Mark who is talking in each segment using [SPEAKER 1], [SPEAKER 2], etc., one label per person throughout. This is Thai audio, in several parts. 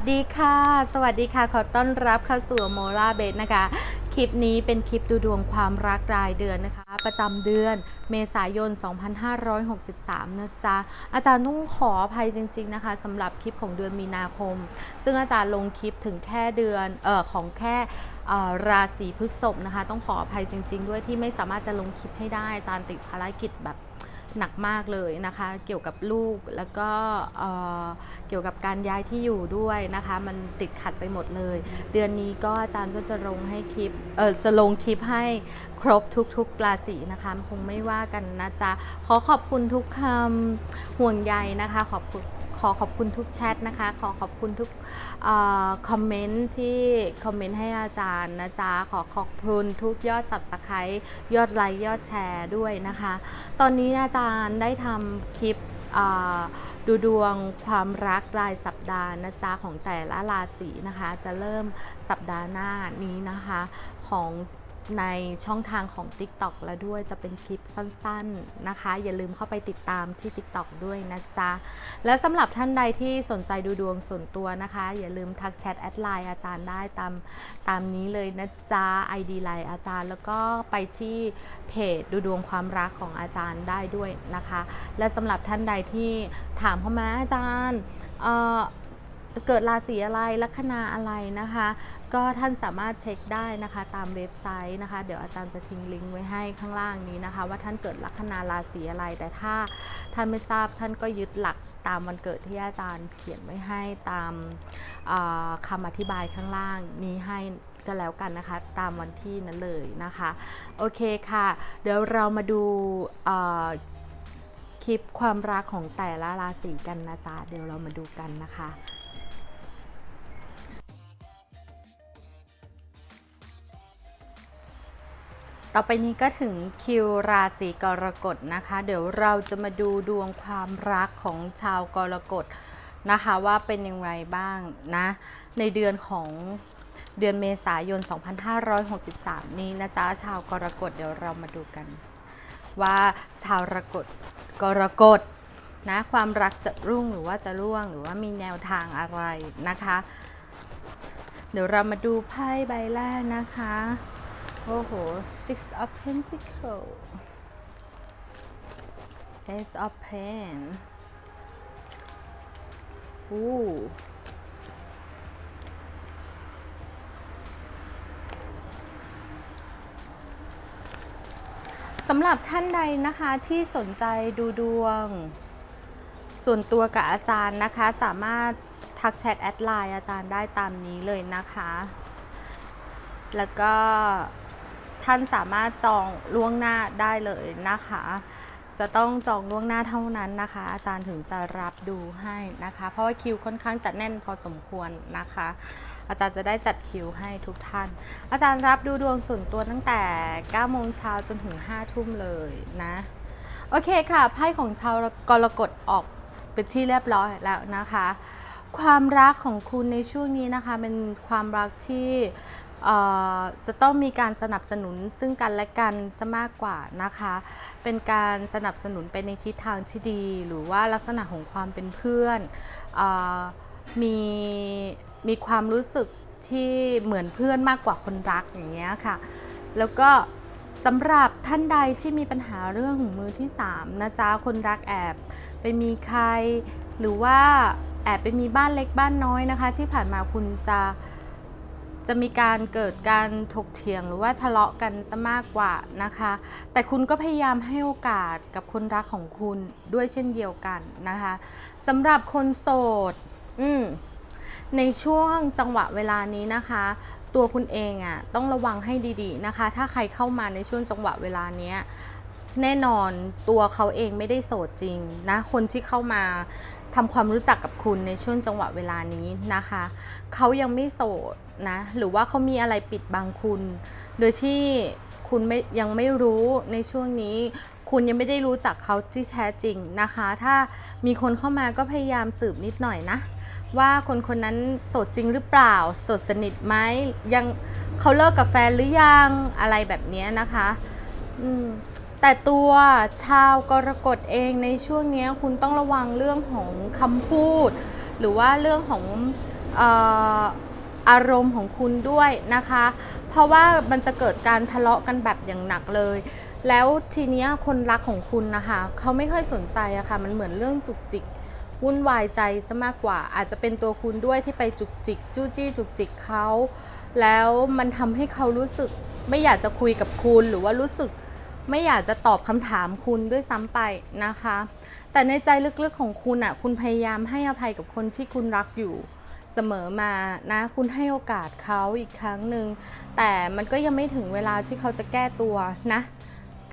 [SPEAKER 1] สวัสดีค่ะ สวัสดีค่ะ ขอต้อนรับเข้าสู่โมล่าเบสนะคะ คลิปนี้เป็นคลิปดูดวงความรักรายเดือนนะคะ ประจำเดือนเมษายน 2563 นะจ๊ะ อาจารย์ต้องขออภัยจริง ๆนะคะสำหรับคลิปของเดือนมีนาคม ซึ่งอาจารย์ลงคลิปถึงแค่เดือนเออของแค่ราศีพฤษภนะคะ ต้องขออภัยจริง ๆ ด้วยที่ไม่สามารถจะลงคลิปให้ได้อาจารย์ติดภารกิจแบบ หนักมากเลยนะคะ เกี่ยวกับลูกแล้วก็เเกี่ยวกับการย้ายที่อยู่ด้วยนะคะ มันติดขัดไปหมดเลย เดือนนี้ก็อาจารย์ก็จะลงให้คลิปเออจะลงคลิปให้ครบทุกๆราศีนะคะคงไม่ว่ากันนะจ๊ะขอขอบคุณทุกคำห่วงใยนะคะ ขอบคุณ ขอขอบคุณทุกแชทนะคะ ขอขอบคุณทุกคอมเมนต์ที่คอมเมนต์ให้อาจารย์นะจ๊ะ ขอขอบคุณทุกยอด subscribe ยอดไลค์ยอดแชร์ด้วยนะคะ ตอนนี้อาจารย์ได้ทำคลิปดูดวงความรักรายสัปดาห์นะจ๊ะของแต่ละราศีนะคะ จะเริ่มสัปดาห์หน้านี้นะคะของ ในช่องทางของ TikTok แล้วด้วยจะเป็นคลิปสั้นๆนะคะ อย่าลืมเข้าไปติดตามที่ TikTok ด้วยนะจ๊ะ และสำหรับท่านใดที่สนใจดูดวงส่วนตัวนะคะ อย่าลืมทักแชทแอดไลน์อาจารย์ได้ตามตามนี้เลยนะจ๊ะ ID ไลน์อาจารย์ แล้วก็ไปที่เพจดูดวงความรักของอาจารย์ได้ด้วยนะคะ และสำหรับท่านใดที่ถามเข้ามาอาจารย์ เกิดราศีอะไรลัคนาอะไรนะคะ ก็ท่านสามารถเช็คได้นะคะตามเว็บไซต์นะคะ เดี๋ยวอาจารย์จะทิ้งลิงก์ไว้ให้ข้างล่างนี้นะคะ ว่าท่านเกิดลัคนาราศีอะไร แต่ถ้าท่านไม่ทราบท่านก็ยึดหลักตามวันเกิดที่อาจารย์เขียนไว้ให้ตามเอ่อคำอธิบายข้างล่างนี้ให้ก็แล้วกันนะคะ ตามวันที่นั้นเลยนะคะ โอเคค่ะ เดี๋ยวเรามาดูคลิปความรักของแต่ละราศีกันนะจ๊ะ เดี๋ยวเรามาดูกันนะคะ ต่อไปนี้ก็ถึงคิวราศีกรกฎนะคะ เดี๋ยวเราจะมาดูดวงความรักของชาวกรกฎนะคะว่าเป็นอย่างไรบ้างนะ ในเดือนของเดือนเมษายน 2563 นี้นะจ๊ะชาวกรกฎเดี๋ยวเรามาดูกัน ว่าชาวกรกฎกรกฎนะความรักจะรุ่งหรือว่าจะร่วงหรือว่ามีแนวทางอะไรนะคะ เดี๋ยวเรามาดูไพ่ใบแรกนะคะ โอ้โห six of pentacle ace of pen อู้ สำหรับท่านใดนะคะที่สนใจดูดวง ส่วนตัวกับอาจารย์นะคะ สามารถทักแชทแอดไลน์อาจารย์ได้ตามนี้เลยนะคะ แล้วก็ ท่านสามารถจองล่วงหน้าได้เลยนะคะ จะต้องจองล่วงหน้าเท่านั้นนะคะ อาจารย์ถึงจะรับดูให้นะคะ เพราะว่าคิวค่อนข้างจะแน่นพอสมควรนะคะ อาจารย์จะได้จัดคิวให้ทุกท่าน อาจารย์รับดูดวงส่วนตัวตั้งแต่9โมงเช้าจนถึง5ทุ่มเลยนะโอเคค่ะไพ่ของชาวกรกฎออกเป็นที่เรียบร้อยแล้วนะคะ ความรักของคุณในช่วงนี้นะคะ เป็นความรักที่ จะต้องมีการสนับสนุนซึ่งกันและกันซะมากกว่านะคะ เป็นการสนับสนุนไปในทิศทางที่ดี หรือว่าลักษณะของความเป็นเพื่อนอมีมีความรู้สึกที่เหมือนเพื่อนมากกว่าคนรักอย่างเงี้ยค่ะ แล้วก็สำหรับท่านใดที่มีปัญหาเรื่องของมือที่3นะจ๊ะคนรักแอบไปมีใคร หรือว่าแอบไปมีบ้านเล็กบ้านน้อยนะคะ ที่ผ่านมาคุณจะ จะมีการเกิดการถกเถียงหรือว่าทะเลาะกันซะมากกว่านะคะ แต่คุณก็พยายามให้โอกาสกับคนรักของคุณด้วยเช่นเดียวกันนะคะสำหรับคนโสดอืมในช่วงจังหวะเวลานี้นะคะ ตัวคุณเองอะ่ะต้องระวังให้ดีๆนะคะ ถ้าใครเข้ามาในช่วงจังหวะเวลานี้แน่นอนตัวเขาเองไม่ได้โสดจริงนะคนที่เข้ามา ทำความรู้จักกับคุณในช่วงจังหวะเวลานี้นะคะ เขายังไม่โสดนะ หรือว่าเขามีอะไรปิดบังคุณ โดยที่คุณไม่ยังไม่รู้ในช่วงนี้ คุณยังไม่ได้รู้จักเขาที่แท้จริงนะคะ ถ้ามีคนเข้ามาก็พยายามสืบนิดหน่อยนะ ว่าคนคนนั้นโสดจริงหรือเปล่า โสดสนิทไหมยังเขาเลิกกับแฟนหรือยังอะไรแบบนี้นะคะ อืม แต่ตัวชาวกรกฎเองในช่วงนี้คุณต้องระวังเรื่องของคำพูด หรือว่าเรื่องของออารมณ์ของคุณด้วยนะคะ เพราะว่ามันจะเกิดการทะเลาะกันแบบอย่างหนักเลย แล้วทีนี้คนรักของคุณนะคะ เขาไม่ค่อยสนใจอะค่ะ มันเหมือนเรื่องจุกจิกวุ่นวายใจซะมากกว่า อาจจะเป็นตัวคุณด้วยที่ไปจุกจิก จู้จี้จุกจิกเขา แล้วมันทำให้เขารู้สึกไม่อยากจะคุยกับคุณหรือว่ารู้สึก ไม่อยากจะตอบคำถามคุณด้วยซ้ำไปนะคะ แต่ในใจลึกๆของคุณอะ คุณพยายามให้อภัยกับคนที่คุณรักอยู่เสมอมานะ คุณให้โอกาสเขาอีกครั้งหนึ่ง แต่มันก็ยังไม่ถึงเวลาที่เขาจะแก้ตัวนะ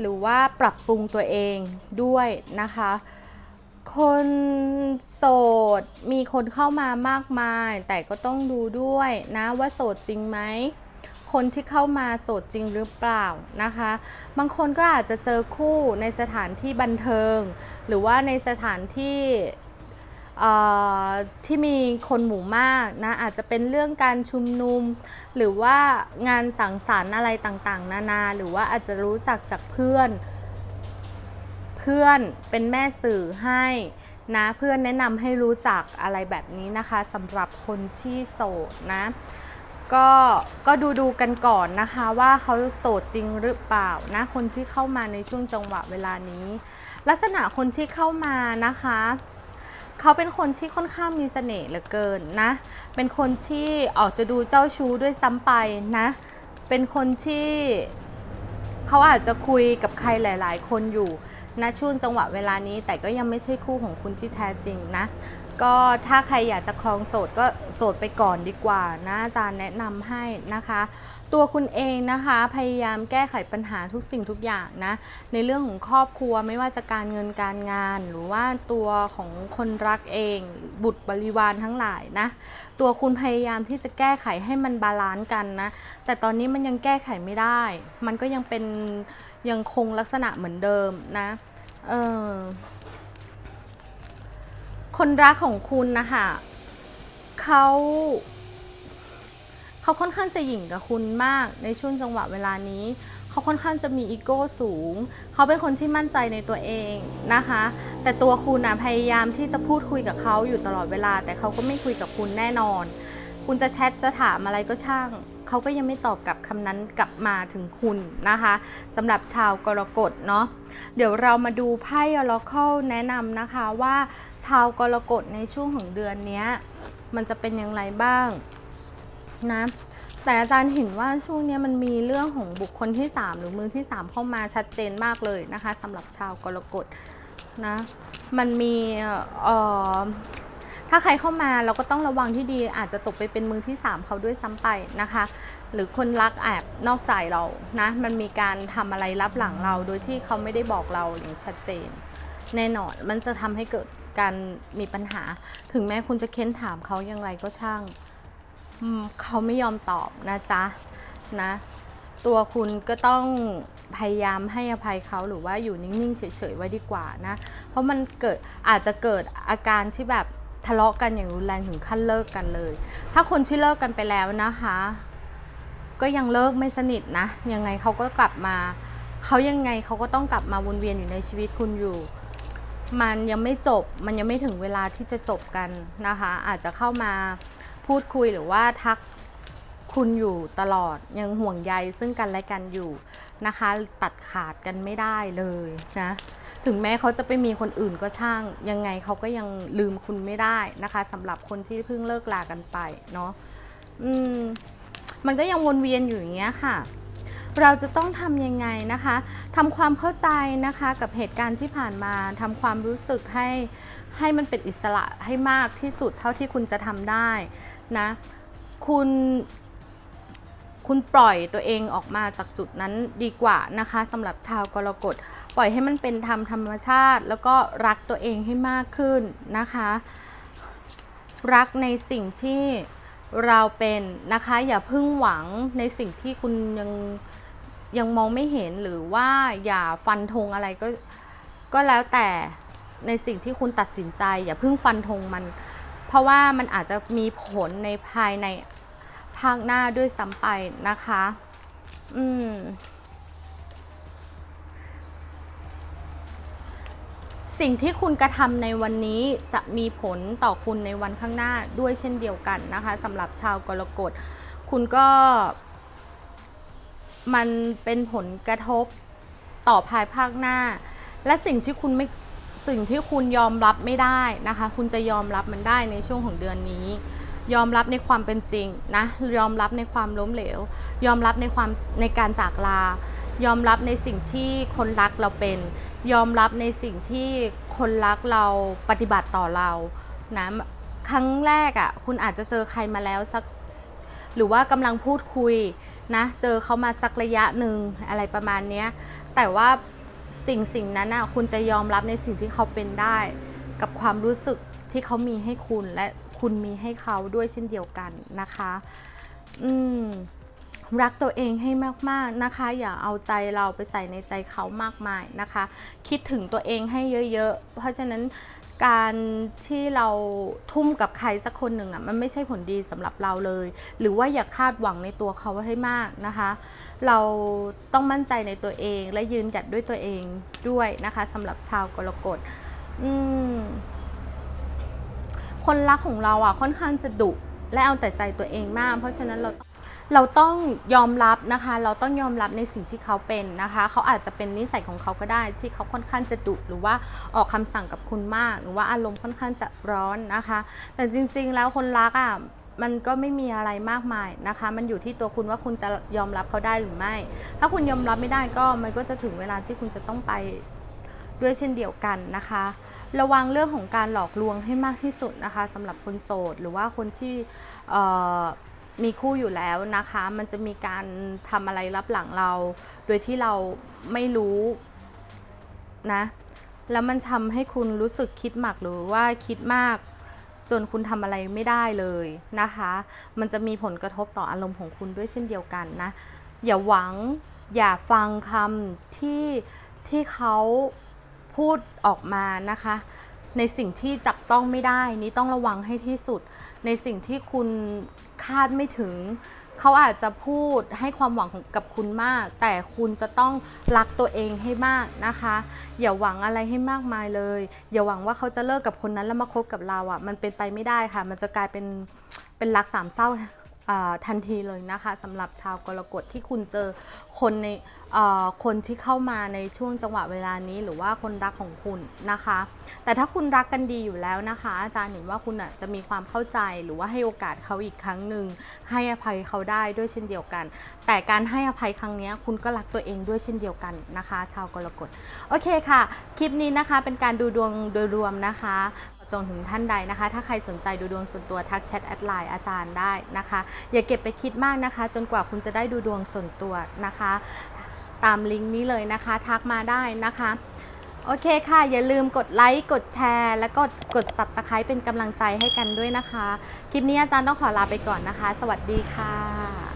[SPEAKER 1] หรือว่าปรับปรุงตัวเองด้วยนะคะ คนโสดมีคนเข้ามามากมาย แต่ก็ต้องดูด้วยนะว่าโสดจริงไหม คนที่เข้ามาโสดจริงหรือเปล่านะคะ บางคนก็อาจจะเจอคู่ในสถานที่บันเทิง หรือว่าในสถานที่ที่มีคนหมู่มากนะอาจจะเป็นเรื่องการชุมนุม หรือว่างานสังสรรค์อะไรต่างๆ นานา หรือว่าอาจจะรู้จักจากเพื่อน เพื่อนเป็นแม่สื่อให้นะเพื่อนแนะนำให้รู้จักอะไรแบบนี้นะคะสำหรับคนที่โสดนะ ก็ก็ดูดูกันก่อนนะคะว่าเขาโสดจริงหรือเปล่านะคนที่เข้ามาในช่วงจังหวะเวลานี้ ลักษณะคนที่เข้ามานะคะเขาเป็นคนที่ค่อนข้างมีเสน่ห์เหลือเกินนะ เป็นคนที่ออกจะดูเจ้าชู้ด้วยซ้ำไปนะ เป็นคนที่เขาอาจจะคุยกับใครหลาย ๆ คนอยู่ณช่วงจังหวะเวลานี้ แต่ก็ยังไม่ใช่คู่ของคุณที่แท้จริงนะ ก็ถ้าใครอยากจะครองโสดก็โสดไปก่อนดีกว่านะอาจารย์แนะนำให้นะคะ ตัวคุณเองนะคะพยายามแก้ไขปัญหาทุกสิ่งทุกอย่างนะ ในเรื่องของครอบครัวไม่ว่าจะการเงินการงาน หรือว่าตัวของคนรักเอง บุตรบริวารทั้งหลายนะ ตัวคุณพยายามที่จะแก้ไขให้มันบาลานซ์กันนะ แต่ตอนนี้มันยังแก้ไขไม่ได้ มันก็ยังเป็นยังคงลักษณะเหมือนเดิมนะ เออ คนรักของคุณนะคะเขาเขาค่อนข้างจะหยิ่งกับคุณมากในช่วงจังหวะเวลานี้เขาค่อนข้างจะมีอีโก้สูง เขาเป็นคนที่มั่นใจในตัวเองนะคะ แต่ตัวคุณนะพยายามที่จะพูดคุยกับเขาอยู่ตลอดเวลา แต่เขาก็ไม่คุยกับคุณแน่นอน คุณจะแชทจะถามอะไรก็ช่าง เขาก็ยังไม่ตอบกลับคำนั้นกลับมาถึงคุณนะคะสำหรับชาวกรกฎเนาะเดี๋ยวเรามาดูไพ่ Oracle แนะนำนะคะว่าชาวกรกฎในช่วงของเดือนนี้มันจะเป็นอย่างไรบ้างนะแต่อาจารย์เห็นว่าช่วงนี้มันมีเรื่องของบุคคลที่ 3 หรือมือที่ 3 เข้ามาชัดเจนมากเลยนะคะสำหรับชาวกรกฎนะมันมีเอ่อ ถ้าใครเข้ามาเราก็ต้องระวังที่ดีอาจจะตกไปเป็นมือที่ 3 เขาด้วยซ้ำไปนะคะ หรือคนรักแอบนอกใจเรานะมันมีการทำอะไรลับหลังเราโดยที่เขาไม่ได้บอกเราอย่างชัดเจน แน่นอนมันจะทำให้เกิดการมีปัญหา ถึงแม้คุณจะเค้นถามเขาอย่างไรก็ช่างเขาไม่ยอมตอบนะจ๊ะนะตัวคุณก็ต้องพยายามให้อภัยเขาหรือว่าอยู่นิ่งๆเฉยๆไว้ดีกว่านะ เพราะมันเกิดอาจจะเกิดอาการที่แบบ ทะเลาะกันอย่างรุนแรงถึงขั้นเลิกกันเลย ถ้าคนที่เลิกกันไปแล้วนะคะ ก็ยังเลิกไม่สนิทนะ ยังไงเขาก็กลับมา เขายังไงเขาก็ต้องกลับมาวนเวียนอยู่ในชีวิตคุณอยู่ มันยังไม่จบ มันยังไม่ถึงเวลาที่จะจบกันนะคะ อาจจะเข้ามาพูดคุยหรือว่าทักคุณอยู่ตลอดยังห่วงใยซึ่งกันและกันอยู่นะคะ ตัดขาดกันไม่ได้เลยนะ ถึงแม้เขาจะไปมีคนอื่นก็ช่าง ยังไงเขาก็ยังลืมคุณไม่ได้นะคะสำหรับคนที่เพิ่งเลิกลากันไปเนาะอืมมันก็ยังวนเวียนอยู่อย่างเงี้ยค่ะ เราจะต้องทำยังไงนะคะทำความเข้าใจนะคะกับเหตุการณ์ที่ผ่านมาทำความรู้สึกให้ให้มันเป็นอิสระให้มากที่สุดเท่าที่คุณจะทำได้นะ คุณ คุณปล่อยตัวเองออกมาจากจุดนั้นดีกว่านะคะสำหรับชาวกรกฎปล่อยให้มันเป็นธรรมธรรมชาติ แล้วก็รักตัวเองให้มากขึ้นนะคะ รักในสิ่งที่เราเป็นนะคะ อย่าพึ่งหวังในสิ่งที่คุณยังยังมองไม่เห็นหรือว่าอย่าฟันธงอะไรก็ก็แล้วแต่ในสิ่งที่คุณตัดสินใจ อย่าพึ่งฟันธงมัน เพราะว่ามันอาจจะมีผลในภายใน ภาคหน้าด้วยซ้ำไปนะคะ อืมสิ่งที่คุณกระทำในวันนี้จะมีผลต่อคุณในวันข้างหน้าด้วยเช่นเดียวกันนะคะสำหรับชาวกรกฎ คุณก็ มันเป็นผลกระทบต่อภายภาคหน้า และสิ่งที่คุณไม่สิ่งที่คุณยอมรับไม่ได้นะคะ คุณจะยอมรับมันได้ในช่วงของเดือนนี้ ยอมรับในความเป็นจริงนะยอมรับในความล้มเหลว ยอมรับในความในการจากลา ยอมรับในสิ่งที่คนรักเราเป็น ยอมรับในสิ่งที่คนรักเราปฏิบัติต่อเรานะครั้งแรกอะ่ะคุณอาจจะเจอใครมาแล้วสักหรือว่ากำลังพูดคุยนะเจอเขามาสักระยะหนึ่งอะไรประมาณนี้แต่ว่าสิ่งสิ่งนั้นน่ะคุณจะยอมรับในสิ่งที่เขาเป็นได้ กับความรู้สึกที่เขามีให้คุณและ คุณมีให้เขาด้วยเช่นเดียวกันนะคะ อืมรักตัวเองให้มากๆนะคะ อย่าเอาใจเราไปใส่ในใจเขามากมายนะคะ คิดถึงตัวเองให้เยอะๆ เพราะฉะนั้นการที่เราทุ่มกับใครสักคนหนึ่งอะมันไม่ใช่ผลดีสำหรับเราเลย หรือว่าอย่าคาดหวังในตัวเขาให้มากนะคะ เราต้องมั่นใจในตัวเองและยืนหยัดด้วยตัวเองด้วยนะคะสำหรับชาวกรกฎอืม คนรักของเราอะค่อนข้างจะดุและเอาแต่ใจตัวเองมาก เพราะฉะนั้นเราเราต้องยอมรับนะคะ เราต้องยอมรับในสิ่งที่เขาเป็นนะคะ เขาอาจจะเป็นนิสัยของเขาก็ได้ ที่เขาค่อนข้างจะดุหรือว่าออกคำสั่งกับคุณมาก หรือว่าอารมณ์ค่อนข้างจะร้อนนะคะ แต่จริงๆแล้วคนรักอะมันก็ไม่มีอะไรมากมายนะคะ มันอยู่ที่ตัวคุณว่าคุณจะยอมรับเขาได้หรือไม่ ถ้าคุณยอมรับไม่ได้ก็มันก็จะถึงเวลาที่คุณจะต้องไปด้วยเช่นเดียวกันนะคะ ระวังเรื่องของการหลอกลวงให้มากที่สุดนะคะสำหรับคนโสด หรือว่าคนที่มีคู่อยู่แล้วนะคะ มันจะมีการทำอะไรรับหลังเรา โดยที่เราไม่รู้นะ แล้วมันทำให้คุณรู้สึกคิดหมักหรือว่าคิดมากจนคุณทำอะไรไม่ได้เลยนะคะ มันจะมีผลกระทบต่ออารมณ์ของคุณด้วยเช่นเดียวกันนะ อย่าหวัง อย่าฟังคำที่ที่เขา พูดออกมานะคะ ในสิ่งที่จับต้องไม่ได้นี้ต้องระวังให้ที่สุด ในสิ่งที่คุณคาดไม่ถึง เขาอาจจะพูดให้ความหวังกับคุณมาก แต่คุณจะต้องรักตัวเองให้มากนะคะ อย่าหวังอะไรให้มากมายเลย อย่าหวังว่าเขาจะเลิกกับคนนั้นแล้วมาคบกับเราอะ่ะมันเป็นไปไม่ได้ค่ะ มันจะกลายเป็นเป็นรักสามเศร้าอ่า ทันทีเลยนะคะสำหรับชาวกรกฎที่คุณเจอคนในคนที่เข้ามาในช่วงจังหวะเวลานี้ หรือว่าคนรักของคุณนะคะ แต่ถ้าคุณรักกันดีอยู่แล้วนะคะ อาจารย์เห็นว่าคุณะจะมีความเข้าใจหรือว่าให้โอกาสเขาอีกครั้งหนึ่งให้อภัยเขาได้ด้วยเช่นเดียวกัน แต่การให้อภัยครั้งนี้คุณก็รักตัวเองด้วยเช่นเดียวกันนะคะ ชาวกรกฎโอเคค่ะ คลิปนี้นะคะเป็นการดูดวงโดยรวมนะคะ จนถึงท่านใดนะคะ ถ้าใครสนใจดูดวงส่วนตัวทักแชทแอดไลน์อาจารย์ได้นะคะ อย่าเก็บไปคิดมากนะคะ จนกว่าคุณจะได้ดูดวงส่วนตัวนะคะ ตามลิงก์นี้เลยนะคะ ทักมาได้นะคะโอเคค่ะ อย่าลืมกดไลค์กดแชร์ และกดกด subscribe เป็นกำลังใจให้กันด้วยนะคะ คลิปนี้อาจารย์ต้องขอลาไปก่อนนะคะ สวัสดีค่ะ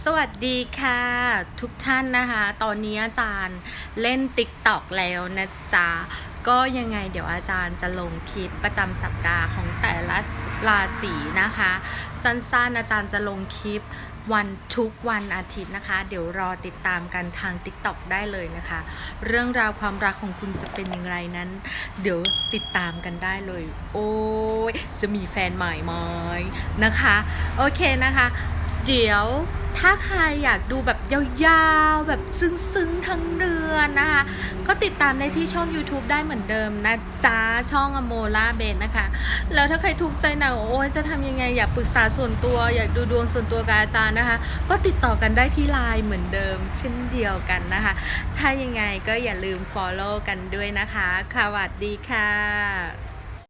[SPEAKER 1] สวัสดีค่ะ ทุกท่านนะคะ ตอนนี้อาจารย์เล่น TikTok แล้วนะจ๊ะ ก็ยังไงเดี๋ยวอาจารย์จะลงคลิปประจำสัปดาห์ของแต่ละราศีนะคะ สั้นๆอาจารย์จะลงคลิปวันทุกวันอาทิตย์นะคะ เดี๋ยวรอติดตามกันทาง TikTok ได้เลยนะคะ เรื่องราวความรักของคุณจะเป็นอย่างไรนั้น เดี๋ยวติดตามกันได้เลย โอ้ยจะมีแฟนใหม่ไหมนะคะ โอเคนะคะ เดี๋ยว ถ้าใครอยากดูแบบยาวๆ แบบซึ้งๆ ทั้งเดือนนะคะ ก็ติดตามได้ที่ช่อง YouTube ได้เหมือนเดิมนะจ๊ะช่องอโมล่าเบนนะคะ แล้วถ้าใครทุกข์ใจหนักโอ้ยจะทำยังไงอยากปรึกษาส่วนตัว อยากดูดวงส่วนตัวกับอาจารย์นะคะ ก็ติดต่อกันได้ที่ไลน์เหมือนเดิม เช่นเดียวกันนะคะ ถ้ายังไงก็อย่าลืม follow กันด้วยนะคะค่ะสวัสดีค่ะ